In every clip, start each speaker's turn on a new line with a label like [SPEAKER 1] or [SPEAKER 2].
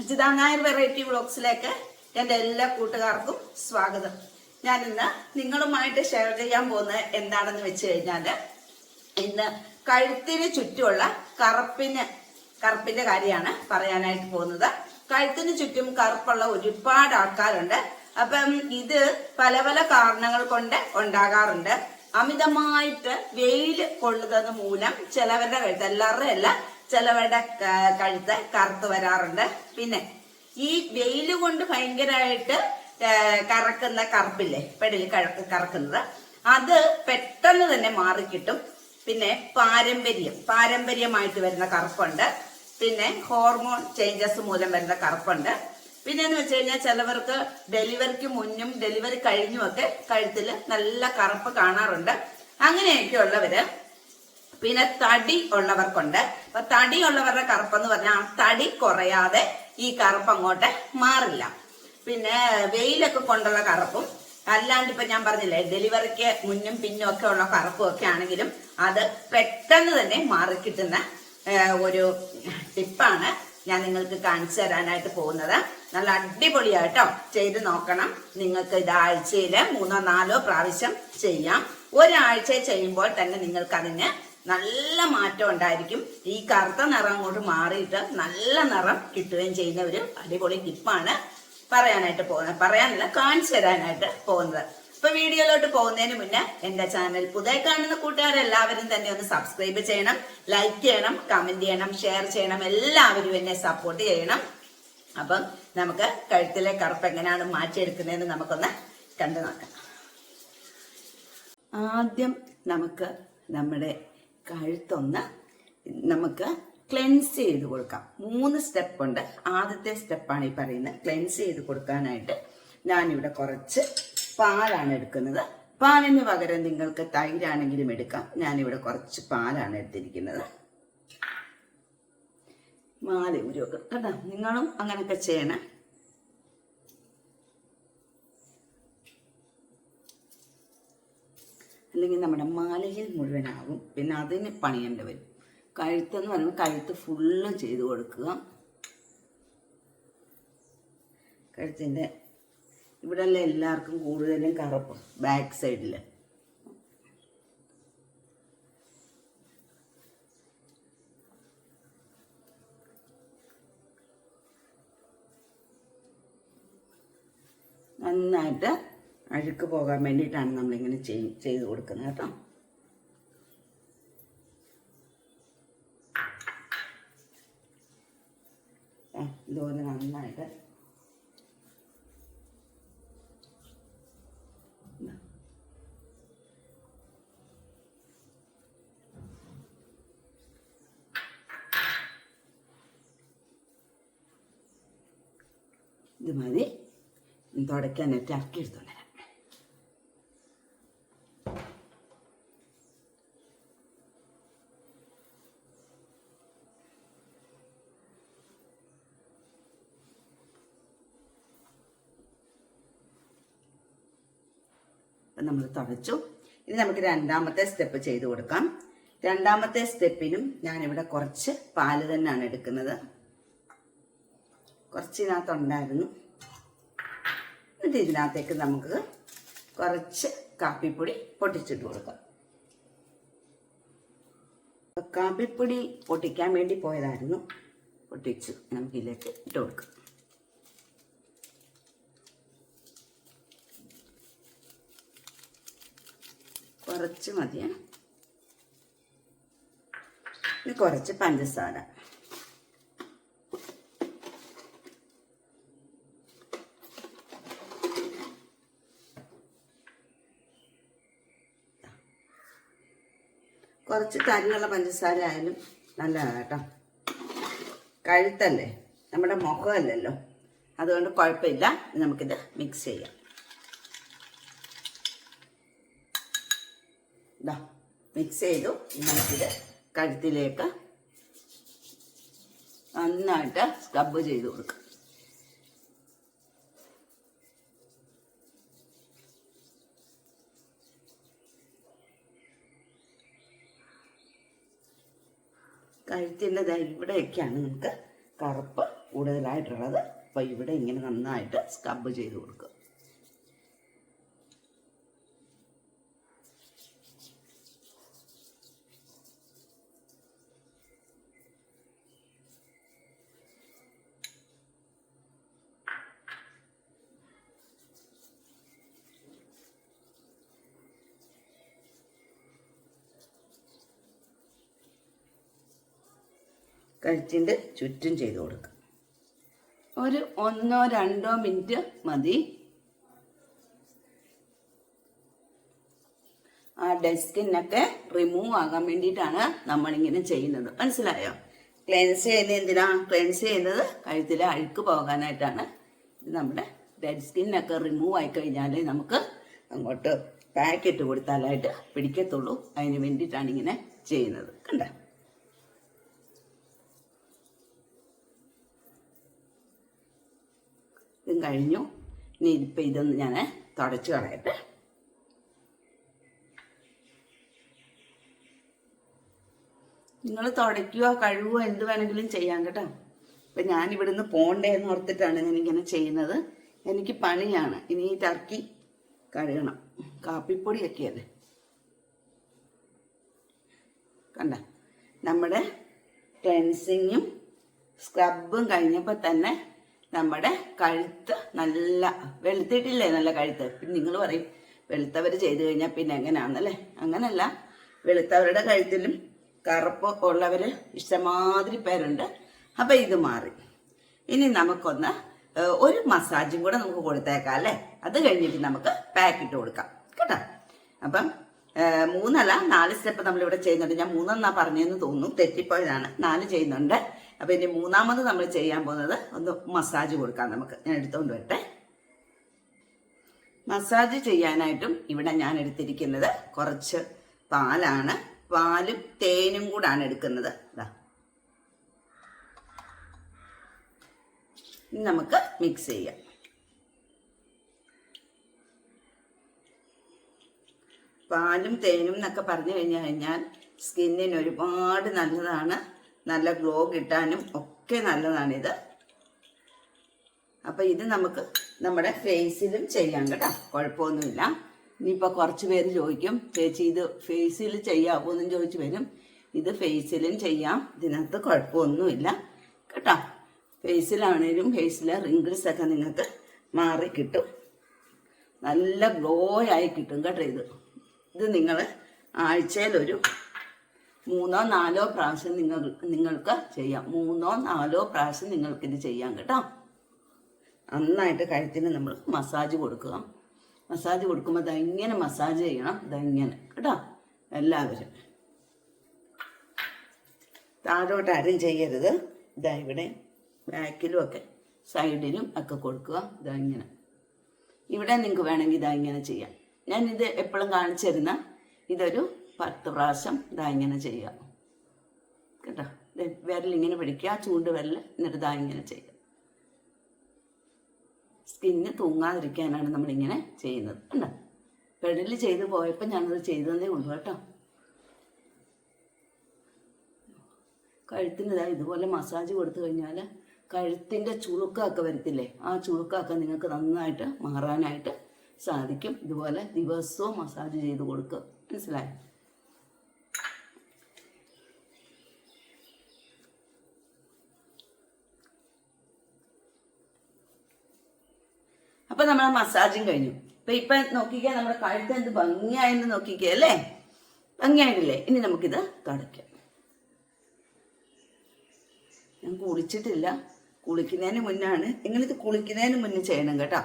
[SPEAKER 1] Ajitha Nair variety വ്ളോഗ്സിലേക്ക് എന്റെ എല്ലാ കൂട്ടുകാർക്കും സ്വാഗതം. ഞാൻ ഇന്ന് നിങ്ങളുമായിട്ട് ഷെയർ ചെയ്യാൻ പോകുന്നത് എന്താണെന്ന് വെച്ച് കഴിഞ്ഞാൽ ഇന്ന് കഴുത്തിന് ചുറ്റുമുള്ള കറുപ്പിന് കറുപ്പിന്റെ കാര്യമാണ് പറയാനായിട്ട് പോകുന്നത്. കഴുത്തിന് ചുറ്റും കറുപ്പുള്ള ഒരുപാട് ആൾക്കാരുണ്ട്. അപ്പം ഇത് പല പല കാരണങ്ങൾ കൊണ്ട് ഉണ്ടാകാറുണ്ട്. അമിതമായിട്ട് വെയിൽ കൊള്ളുന്നത് മൂലം ചിലവരുടെ കഴുത്ത് എല്ലാവരുടെ അല്ല ചിലവരുടെ കഴുത്ത് കറുത്ത് വരാറുണ്ട്. പിന്നെ ഈ വെയിൽ കൊണ്ട് ഭയങ്കരമായിട്ട് കറക്കുന്ന കറുപ്പില്ലേ? പെടലി കറക്കുന്നത്. അത് പെട്ടെന്ന് തന്നെ മാറിക്കിട്ടും. പിന്നെ പാരമ്പര്യം പാരമ്പര്യമായിട്ട് വരുന്ന കറുപ്പുണ്ട്. പിന്നെ ഹോർമോൺ ചേഞ്ചസ് മൂലം വരുന്ന കറുപ്പുണ്ട്. പിന്നെ എന്ന് വെച്ച് കഴിഞ്ഞാൽ ചിലവർക്ക് ഡെലിവറിക്ക് മുന്നും ഡെലിവറി കഴിഞ്ഞുമൊക്കെ കഴുത്തിൽ നല്ല കറുപ്പ് കാണാറുണ്ട്. അങ്ങനെയൊക്കെ ഉള്ളവര് പിന്നെ തടി ഉള്ളവർക്കുണ്ട്. അപ്പൊ തടി ഉള്ളവരുടെ കറുപ്പെന്ന് പറഞ്ഞാൽ തടി കുറയാതെ ഈ കറുപ്പ് അങ്ങോട്ട് മാറില്ല. പിന്നെ വെയിലൊക്കെ കൊണ്ടുള്ള കറുപ്പും അല്ലാണ്ട് ഇപ്പൊ ഞാൻ പറഞ്ഞില്ലേ ഡെലിവറിക്ക് മുന്നും പിന്നും ഒക്കെ ഉള്ള കറുപ്പും ഒക്കെ ആണെങ്കിലും അത് പെട്ടെന്ന് തന്നെ മാറിക്കിട്ടുന്ന ഒരു ടിപ്പാണ് ഞാൻ നിങ്ങൾക്ക് കാണിച്ചു തരാനായിട്ട് പോകുന്നത്. നല്ല അടിപൊളിയായിട്ടോ? ചെയ്ത് നോക്കണം. നിങ്ങൾക്ക് ഇത് മൂന്നോ നാലോ പ്രാവശ്യം ചെയ്യാം. ഒരാഴ്ച ചെയ്യുമ്പോൾ തന്നെ നിങ്ങൾക്ക് അതിന് നല്ല മാറ്റം ഉണ്ടായിരിക്കും. ഈ കറുത്ത നിറം അങ്ങോട്ട് മാറിയിട്ട് നല്ല നിറം കിട്ടുകയും ചെയ്യുന്ന ഒരു അടിപൊളി ടിപ്പാണ് പറയാനായിട്ട് പോകുന്നത്. പറയാനല്ല കാണിച്ചു തരാനായിട്ട് പോകുന്നത്. ഇപ്പൊ വീഡിയോയിലോട്ട് പോകുന്നതിന് മുന്നേ എന്റെ ചാനൽ പുതിയ കാണുന്ന കൂട്ടുകാരെല്ലാവരും തന്നെ ഒന്ന് സബ്സ്ക്രൈബ് ചെയ്യണം ലൈക്ക് ചെയ്യണം കമന്റ് ചെയ്യണം ഷെയർ ചെയ്യണം എല്ലാവരും എന്നെ സപ്പോർട്ട് ചെയ്യണം. അപ്പം നമുക്ക് കഴുത്തിലെ കറുപ്പ് എങ്ങനെയാണ് മാറ്റിയെടുക്കുന്നതെന്ന് നമുക്കൊന്ന് കണ്ടു നോക്കാം. ആദ്യം നമുക്ക് നമ്മുടെ കഴുത്തൊന്ന് നമുക്ക് ക്ലെൻസ് ചെയ്ത് കൊടുക്കാം. മൂന്ന് സ്റ്റെപ്പ് ഉണ്ട്. ആദ്യത്തെ സ്റ്റെപ്പാണ് ഈ പറയുന്നത്. ക്ലെൻസ് ചെയ്ത് കൊടുക്കാനായിട്ട് ഞാനിവിടെ കുറച്ച് പാലാണ് എടുക്കുന്നത്. പാലിന് പകരം നിങ്ങൾക്ക് തൈരാണെങ്കിലും എടുക്കാം. ഞാനിവിടെ കുറച്ച് പാലാണ് എടുത്തിരിക്കുന്നത്. മാല ഉരുവൊക്കെ കേട്ടോ നിങ്ങളും അങ്ങനെയൊക്കെ ചെയ്യണം. അല്ലെങ്കിൽ നമ്മുടെ മാലയിൽ മുഴുവനാകും. പിന്നെ അതിന് പണിയേണ്ടി വരും. കഴുത്തെന്ന് പറയുമ്പോൾ കഴുത്ത് ഫുള്ള് ചെയ്ത് കൊടുക്കുക. കഴുത്തിന്റെ ഇവിടെ അല്ല എല്ലാവർക്കും കൂടുതലും കറുപ്പ് ബാക്ക് സൈഡിൽ നന്നായിട്ട് അഴുക്ക് പോകാൻ വേണ്ടിയിട്ടാണ് നമ്മളിങ്ങനെ ചെയ് ചെയ്ത് കൊടുക്കുന്നത് കേട്ടോ ഇതുപോലെ നന്നായിട്ട് ഇതാ. മതി തുടയ്ക്കാനായിട്ട് ഇറക്കി എടുത്തോണ്ട് നമ്മൾ തുടച്ചു ഇനി നമുക്ക് രണ്ടാമത്തെ സ്റ്റെപ്പ് ചെയ്ത് കൊടുക്കാം. രണ്ടാമത്തെ സ്റ്റെപ്പിനും ഞാനിവിടെ കുറച്ച് പാൽ തന്നെയാണ് എടുക്കുന്നത്. കുറച്ചിനകത്തുണ്ടായിരുന്നു എന്നിട്ട് ഇതിനകത്തേക്ക് നമുക്ക് കുറച്ച് കാപ്പിപ്പൊടി പൊട്ടിച്ചിട്ട് കൊടുക്കാം. കാപ്പിപ്പൊടി പൊട്ടിക്കാൻ വേണ്ടി പോയതായിരുന്നു. പൊട്ടിച്ച്. നമുക്ക് ഇതിലേക്ക് ഇട്ട് കൊടുക്കാം. കുറച്ച് മതിയാണ് ഇനി കുറച്ച് പഞ്ചസാര. കുറച്ച് തരിയുള്ള പഞ്ചസാര ആയാലും നല്ലതാണ് കേട്ടോ. കഴുത്തല്ലേ? നമ്മുടെ മുഖമല്ലല്ലോ. അതുകൊണ്ട് കുഴപ്പമില്ല. നമുക്കിത് മിക്സ് ചെയ്യാം ഇതാ മിക്സ് ചെയ്തു. നമുക്കിത് കഴുത്തിലേക്ക് നന്നായിട്ട് സ്ക്രബ് ചെയ്ത് കൊടുക്കുക കഴുത്തിന്റെ ഇവിടെയൊക്കെയാണ് നമുക്ക് കറുപ്പ് കൂടുതലായിട്ടുള്ളത്. അപ്പോൾ ഇവിടെ ഇങ്ങനെ നന്നായിട്ട് സ്ക്രബ് ചെയ്ത് കൊടുക്കുക. കഴുത്തിന്റെ ചുറ്റും ചെയ്ത് കൊടുക്കുക ഒരു ഒന്നോ രണ്ടോ മിനിറ്റ് മതി. ആ ഡെസ്കിനൊക്കെ റിമൂവ് ആകാൻ വേണ്ടിയിട്ടാണ് നമ്മളിങ്ങനെ ചെയ്യുന്നത്. മനസ്സിലായോ? ക്ലെൻസ് ചെയ്യുന്നത് എന്തിനാ? ക്ലെൻസ് ചെയ്യുന്നത് കഴുത്തിലെ അഴുക്ക് പോകാനായിട്ടാണ്. ഇത് നമ്മുടെ ഡെഡ് സ്കിന്നൊക്കെ റിമൂവ് ആയി കഴിഞ്ഞാൽ നമുക്ക് അങ്ങോട്ട് പാക്കറ്റ് കൊടുത്താലായിട്ട് പിടിക്കത്തുള്ളൂ. അതിന് വേണ്ടിയിട്ടാണ് ഇങ്ങനെ ചെയ്യുന്നത്. കണ്ടോ? ഇതും കഴിഞ്ഞു. ഇനി ഇപ്പം ഇതൊന്ന് ഞാൻ തുടച്ച് കളയട്ടെ. നിങ്ങൾ തുടയ്ക്കുകയോ കഴുകുകയോ എന്ത് വേണമെങ്കിലും ചെയ്യാം കേട്ടോ. ഇപ്പം ഞാൻ ഇവിടുന്ന് പോണ്ടേ എന്ന് ഓർത്തിട്ടാണ് ഞാൻ ഇങ്ങനെ ചെയ്യുന്നത്. എനിക്ക് പണിയാണ്. ഇനി ഈ ടർക്കി കഴുകണം. കാപ്പിപ്പൊടിയൊക്കെ അല്ലേ? കണ്ട. നമ്മുടെ ക്ലെൻസിങ്ങും സ്ക്രബും കഴിഞ്ഞപ്പോൾ തന്നെ നമ്മുടെ കഴുത്ത് നല്ല വെളുത്തിട്ടില്ലേ നല്ല കഴുത്ത്? പിന്നെ നിങ്ങൾ പറയും വെളുത്തവർ ചെയ്തു കഴിഞ്ഞാൽ പിന്നെ എങ്ങനെയാണെന്നല്ലേ അങ്ങനല്ല. വെളുത്തവരുടെ കഴുത്തിലും കറുപ്പ് ഉള്ളവർ ഇഷ്ടമാതിരി പേരുണ്ട്. അപ്പം ഇത് മാറി. ഇനി നമുക്കൊന്ന് ഒരു മസാജും കൂടെ നമുക്ക് കൊടുത്തേക്കാം അല്ലേ? അത് കഴിഞ്ഞിട്ട് നമുക്ക് പാക്കിട്ട് കൊടുക്കാം കേട്ടോ? അപ്പം മൂന്നല്ല നാല് സ്റ്റെപ്പ് നമ്മളിവിടെ ചെയ്യുന്നുണ്ട്. ഞാൻ മൂന്നെന്നാ പറഞ്ഞതെന്ന് തോന്നുന്നു. തെറ്റിപ്പോയതാണ്. നാല് ചെയ്യുന്നുണ്ട്. അപ്പം ഇനി മൂന്നാമത് നമ്മൾ ചെയ്യാൻ പോകുന്നത് ഒന്ന് മസാജ് കൊടുക്കാം നമുക്ക്. ഞാൻ എടുത്തുകൊണ്ട് വരട്ടെ. മസാജ് ചെയ്യാനായിട്ടും ഇവിടെ ഞാൻ എടുത്തിരിക്കുന്നത് കുറച്ച് പാലാണ്. പാലും തേനും കൂടാണ് എടുക്കുന്നത്. നമുക്ക് മിക്സ് ചെയ്യാം. പാലും തേനും എന്നൊക്കെ പറഞ്ഞു കഴിഞ്ഞു കഴിഞ്ഞാൽ സ്കിന്നിന് ഒരുപാട് നല്ലതാണ്. നല്ല ഗ്ലോ കിട്ടാനും ഒക്കെ നല്ലതാണിത്. അപ്പം ഇത് നമുക്ക് നമ്മുടെ ഫേസിലും ചെയ്യാം കേട്ടോ. കുഴപ്പമൊന്നുമില്ല. ഇനിയിപ്പോൾ കുറച്ച് പേര് ചോദിക്കും ചേച്ചി ഇത് ഫേസിൽ ചെയ്യാമോ എന്നും ചോദിച്ചു വരും. ഇത് ഫേസിലും ചെയ്യാം. ഇതിനകത്ത് കുഴപ്പമൊന്നുമില്ല. കേട്ടോ. ഫേസിലാണേലും ഫേസിലെ റിങ്കിൾസ് ഒക്കെ നിങ്ങൾക്ക് മാറി കിട്ടും. നല്ല ഗ്ലോ ആയി കിട്ടും കേട്ടോ ഇത്. ഇത് നിങ്ങൾ ആഴ്ചയിലൊരു മൂന്നോ നാലോ പ്രാവശ്യം നിങ്ങൾ നിങ്ങൾക്ക് ചെയ്യാം. മൂന്നോ നാലോ പ്രാവശ്യം നിങ്ങൾക്കിത് ചെയ്യാം കേട്ടോ. നന്നായിട്ട് കഴുത്തിന് നമ്മൾ മസാജ് കൊടുക്കുക. മസാജ് കൊടുക്കുമ്പോൾ ഇങ്ങനെ മസാജ് ചെയ്യണം. ഇങ്ങനെ കേട്ടോ. എല്ലാവരും. താഴോട്ട് ആരും ചെയ്യരുത്. ഇതാ ഇവിടെ ബാക്കിലും ഒക്കെ സൈഡിലും ഒക്കെ കൊടുക്കുക. ഇതാ ഇങ്ങനെ. ഇവിടെ നിങ്ങൾക്ക് വേണമെങ്കിൽ ഇതാ ഇങ്ങനെ ചെയ്യാം. ഞാൻ ഇത് എപ്പോഴും കാണിച്ചു തരുന്ന ഇതൊരു പത്ത് പ്രാവശ്യം ഇതാ ഇങ്ങനെ ചെയ്യുക കേട്ടോ? വിരലിങ്ങനെ പിടിക്കുക ചൂണ്ട് വിരൽ എന്നിട്ട് ഇതാ ഇങ്ങനെ ചെയ്യുക സ്കിന്ന് തൂങ്ങാതിരിക്കാനാണ് നമ്മളിങ്ങനെ ചെയ്യുന്നത്. കണ്ടോ? പെടലിൽ ചെയ്ത് പോയപ്പോൾ ഞാനത് ചെയ്തതേ ഉള്ളൂ കേട്ടോ. കഴുത്തിന് ഇതാ ഇതുപോലെ മസാജ് കൊടുത്തു കഴിഞ്ഞാൽ കഴുത്തിന്റെ ചുളുക്കമൊക്കെ വരത്തില്ലേ? ആ ചുളുക്കമൊക്കെ നിങ്ങൾക്ക് നന്നായിട്ട് മാറാനായിട്ട് സാധിക്കും. ഇതുപോലെ ദിവസവും മസാജ് ചെയ്ത് കൊടുക്കുക മനസ്സിലായോ? അപ്പൊ നമ്മൾ മസാജും കഴിഞ്ഞു. അപ്പൊ ഇപ്പൊ നോക്കിക്കേ നമ്മുടെ കഴുത്ത് എന്ത് ഭംഗിയായെന്ന് നോക്കിക്കേ അല്ലേ? ഭംഗിയായിട്ടില്ലേ? ഇനി നമുക്കിത് തുടയ്ക്കാം. ഞാൻ കുളിച്ചിട്ടില്ല. കുളിക്കുന്നതിന് മുന്നാണ്. നിങ്ങളിത് കുളിക്കുന്നതിന് മുന്നേ ചെയ്യണം കേട്ടോ.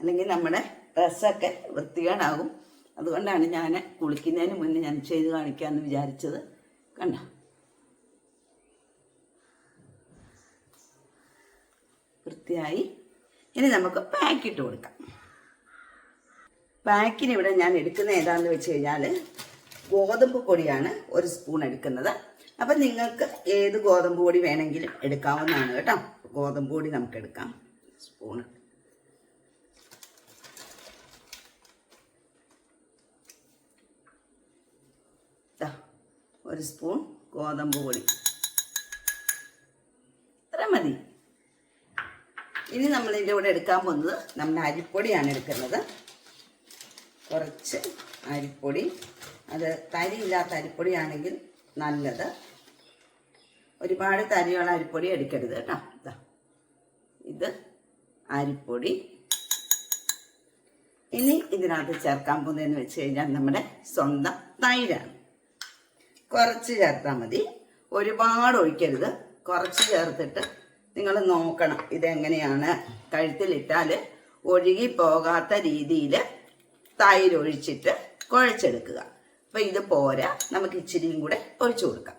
[SPEAKER 1] അല്ലെങ്കിൽ നമ്മുടെ ഡ്രസ്സൊക്കെ വൃത്തികേടാകും. അതുകൊണ്ടാണ് ഞാൻ കുളിക്കുന്നതിന് മുന്നേ ഞാൻ ചെയ്ത് കാണിക്കാമെന്ന് വിചാരിച്ചത്. കണ്ട? വൃത്തിയായി ഇനി നമുക്ക് പാക്കിട്ട് കൊടുക്കാം. പാക്കിന് ഇവിടെ ഞാൻ എടുക്കുന്ന ഏതാണെന്ന് വെച്ച് കഴിഞ്ഞാൽ ഗോതമ്പ് പൊടിയാണ് ഒരു സ്പൂൺ എടുക്കുന്നത്. അപ്പം നിങ്ങൾക്ക് ഏത് ഗോതമ്പ് പൊടി വേണമെങ്കിലും എടുക്കാവുന്നതാണ് കേട്ടോ. ഗോതമ്പ് പൊടി നമുക്ക് എടുക്കാം. സ്പൂണ് ദാ, ഒരു സ്പൂൺ ഗോതമ്പ് പൊടി ഇത്ര മതി ഇനി നമ്മൾ ഇതിന്റെ കൂടെ എടുക്കാൻ പോകുന്നത് നമ്മൾ അരിപ്പൊടിയാണ് എടുക്കുന്നത്. കുറച്ച് അരിപ്പൊടി. അത് തരിയില്ലാത്ത അരിപ്പൊടിയാണെങ്കിൽ നല്ലത്. ഒരുപാട് തരിയുള്ള അരിപ്പൊടി എടുക്കരുത് കേട്ടോ. ഇതാ അരിപ്പൊടി. ഇനി ഇതിനകത്ത് ചേർക്കാൻ പോകുന്നതെന്ന് വെച്ച് കഴിഞ്ഞാൽ നമ്മുടെ സ്വന്തം തൈരാണ്. കുറച്ച് ചേർത്താൽ മതി. ഒരുപാട് ഒഴിക്കരുത്. കുറച്ച് ചേർത്തിട്ട് നിങ്ങൾ നോക്കണം ഇതെങ്ങനെയാണ് കഴുത്തിലിട്ടാൽ ഒഴുകി പോകാത്ത രീതിയിൽ തൈരൊഴിച്ചിട്ട് കുഴച്ചെടുക്കുക. അപ്പം ഇത് പോരാ നമുക്ക് ഇച്ചിരിയും കൂടെ ഒഴിച്ചു കൊടുക്കാം.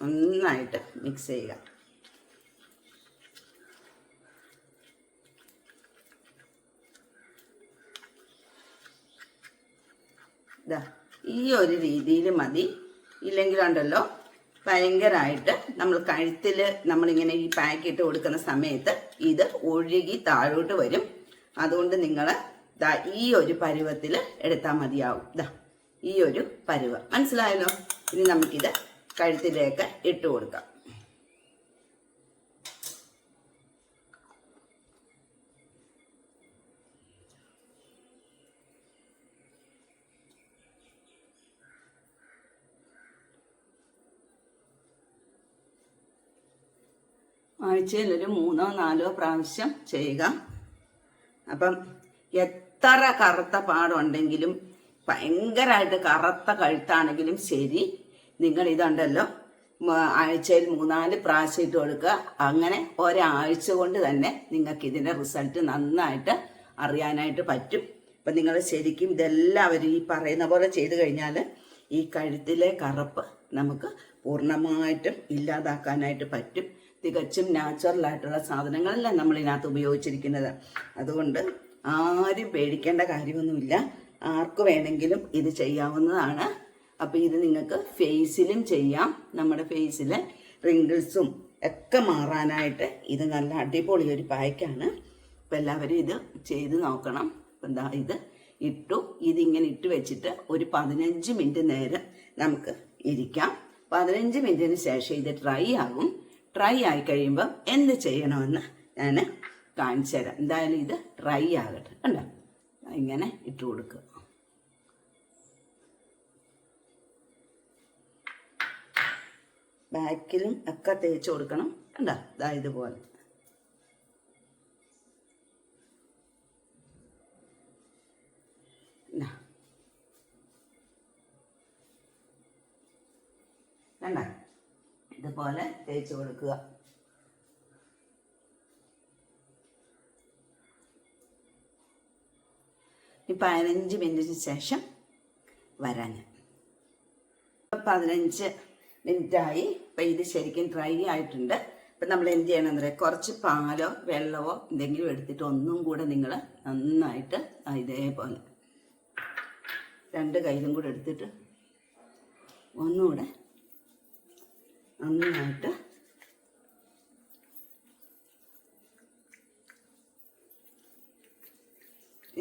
[SPEAKER 1] നന്നായിട്ട് മിക്സ് ചെയ്യുക. ദാ ഈ ഒരു രീതിയിൽ മതി. ഇല്ലെങ്കിലുണ്ടല്ലോ ഭയങ്കരമായിട്ട് നമ്മൾ കഴുത്തിൽ നമ്മളിങ്ങനെ ഈ പാക്കിട്ട് കൊടുക്കുന്ന സമയത്ത് ഇത് ഒഴുകി താഴോട്ട് വരും. അതുകൊണ്ട് നിങ്ങൾ ദാ ഈ ഒരു പരുവത്തിൽ എടുത്താൽ മതിയാവും. ദാ ഈ ഒരു പരുവ. മനസ്സിലായല്ലോ? ഇനി നമുക്കിത് കഴുത്തിലേക്ക് ഇട്ട് കൊടുക്കാം. ആഴ്ചയിൽ ഒരു മൂന്നോ നാലോ പ്രാവശ്യം ചെയ്യുക. അപ്പം എത്ര കറുത്ത പാടുണ്ടെങ്കിലും ഭയങ്കരമായിട്ട് കറുത്ത കഴുത്താണെങ്കിലും ശരി. നിങ്ങൾ ഇതുണ്ടല്ലോ ആഴ്ചയിൽ മൂന്നാൽ പ്രാവശ്യം ഇട്ട് കൊടുക്കുക. അങ്ങനെ ഒരാഴ്ച കൊണ്ട് തന്നെ നിങ്ങൾക്ക് ഇതിന്റെ റിസൾട്ട് നന്നായിട്ട് അറിയാനായിട്ട് പറ്റും. അപ്പം നിങ്ങൾ ശരിക്കും ഇതെല്ലാവരും ഈ പറയുന്ന പോലെ ചെയ്തു കഴിഞ്ഞാൽ ഈ കഴുത്തിലെ കറുപ്പ് നമുക്ക് പൂർണമായിട്ടും ഇല്ലാതാക്കാനായിട്ട് പറ്റും. തികച്ചും നാച്ചുറൽ ആയിട്ടുള്ള സാധനങ്ങളല്ല നമ്മൾ ഇതിനകത്ത് ഉപയോഗിച്ചിരിക്കുന്നത്. അതുകൊണ്ട് ആരും പേടിക്കേണ്ട കാര്യമൊന്നുമില്ല. ആർക്ക് വേണമെങ്കിലും ഇത് ചെയ്യാവുന്നതാണ്. അപ്പോൾ ഇത് നിങ്ങൾക്ക് ഫേസിലും ചെയ്യാം. നമ്മുടെ ഫേസിൽ റിങ്കിൾസും ഒക്കെ മാറാനായിട്ട് ഇത് നല്ല അടിപൊളി ഒരു പായ്ക്കാണ്. അപ്പോൾ എല്ലാവരും ഇത് ചെയ്ത് നോക്കണം. അപ്പം എന്താ ഇത് ഇട്ടു. ഇതിങ്ങനെ ഇട്ട് വെച്ചിട്ട് ഒരു പതിനഞ്ച് മിനിറ്റ് നേരം നമുക്ക് ഇരിക്കാം. പതിനഞ്ച് മിനിറ്റിന് ശേഷം ഇത് ഡ്രൈ ആകും. ഡ്രൈ ആയി കഴിയുമ്പം എന്ത് ചെയ്യണമെന്ന് ഞാൻ കാണിച്ചു തരാം. എന്തായാലും ഇത് ഡ്രൈ ആകട്ടെ കണ്ടോ? ഇങ്ങനെ ഇട്ട് കൊടുക്കുക. ബാക്കിലും ഒക്കെ തേച്ച് കൊടുക്കണം കണ്ടോ? ഇതാ ഇതുപോലെ. ഇതാ. കണ്ടോ? ഇതുപോലെ തേച്ച് കൊടുക്കുക. ഈ പതിനഞ്ച് മിനിറ്റിന് ശേഷം വരാൻ. പതിനഞ്ച് മിനിറ്റായി. ഇപ്പൊ ഇത് ശരിക്കും ഡ്രൈ ആയിട്ടുണ്ട്. ഇപ്പൊ നമ്മൾ എന്ത് ചെയ്യണമെന്ന് പറയാം കുറച്ച് പാലോ വെള്ളമോ എന്തെങ്കിലും എടുത്തിട്ട് ഒന്നും കൂടെ നിങ്ങൾ നന്നായിട്ട് ഇതേപോലെ രണ്ട് കയ്യിലും കൂടെ എടുത്തിട്ട് ഒന്നുകൂടെ നന്നായിട്ട്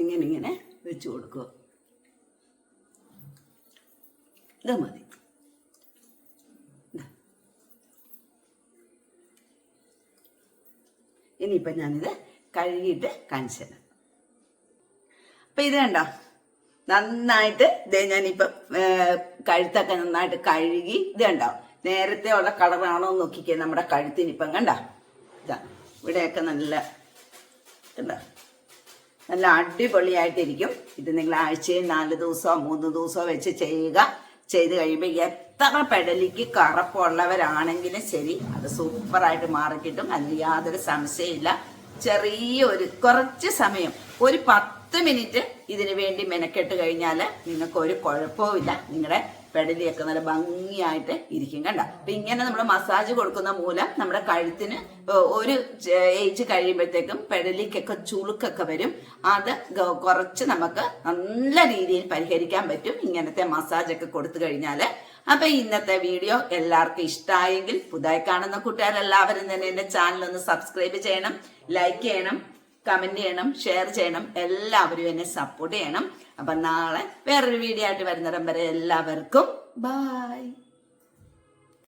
[SPEAKER 1] ഇങ്ങനെ ഇങ്ങനെ വെച്ച് കൊടുക്കുക. ഇത് മതി. ഇനിയിപ്പം ഞാനിത് കഴുകിയിട്ട് കാണിച്ചു തരാം. അപ്പം ഇത് കണ്ടോ? നന്നായിട്ട് ഇതേ ഞാനിപ്പം കഴുത്തൊക്കെ നന്നായിട്ട് കഴുകി ഇത് കണ്ടോ? നേരത്തെ ഉള്ള കളറാണോ എന്ന് നോക്കിക്കേ നമ്മുടെ കഴുത്തിന് ഇപ്പം കണ്ടോ? ഇതാ ഇവിടെയൊക്കെ നല്ല കണ്ടോ? നല്ല അടിപൊളിയായിട്ടിരിക്കും. ഇത് നിങ്ങൾ ആഴ്ചയിൽ നാല് ദിവസമോ മൂന്ന് ദിവസമോ വെച്ച് ചെയ്യുക. ചെയ്ത് കഴിയുമ്പോൾ എത്ര പെടലിക്ക് കറപ്പുള്ളവരാണെങ്കിലും ശരി അത് സൂപ്പറായിട്ട് മാറിക്കിട്ടും അതിന് യാതൊരു സംശയമില്ല ചെറിയ ഒരു കുറച്ച് സമയം ഒരു പത്ത് മിനിറ്റ് ഇതിനു വേണ്ടി മെനക്കെട്ട് കഴിഞ്ഞാൽ നിങ്ങൾക്ക് ഒരു കുഴപ്പവുമില്ല. നിങ്ങളുടെ പെടലിയൊക്കെ നല്ല ഭംഗിയായിട്ട് ഇരിക്കും കണ്ട? അപ്പൊ ഇങ്ങനെ നമ്മൾ മസാജ് കൊടുക്കുന്ന മൂലം നമ്മുടെ കഴുത്തിന് ഒരു ഏജ് കഴിയുമ്പോഴത്തേക്കും പെടലിക്കൊക്കെ ചുളുക്കൊക്കെ വരും. അത് കുറച്ച് നമുക്ക് നല്ല രീതിയിൽ പരിഹരിക്കാൻ പറ്റും ഇങ്ങനത്തെ മസാജൊക്കെ കൊടുത്തു കഴിഞ്ഞാൽ അപ്പൊ ഇന്നത്തെ വീഡിയോ എല്ലാവർക്കും ഇഷ്ടമായെങ്കിൽ പുതുതായി കാണുന്ന കൂട്ടുകാരെല്ലാവരും തന്നെ എന്റെ ചാനൽ ഒന്ന് സബ്സ്ക്രൈബ് ചെയ്യണം ലൈക്ക് ചെയ്യണം. കമന്റ് ചെയ്യണം ഷെയർ ചെയ്യണം എല്ലാവരും എന്നെ സപ്പോർട്ട് ചെയ്യണം. അപ്പൊ നാളെ വേറൊരു വീഡിയോ ആയിട്ട് വരുന്നിടം വരെ എല്ലാവർക്കും ബായ്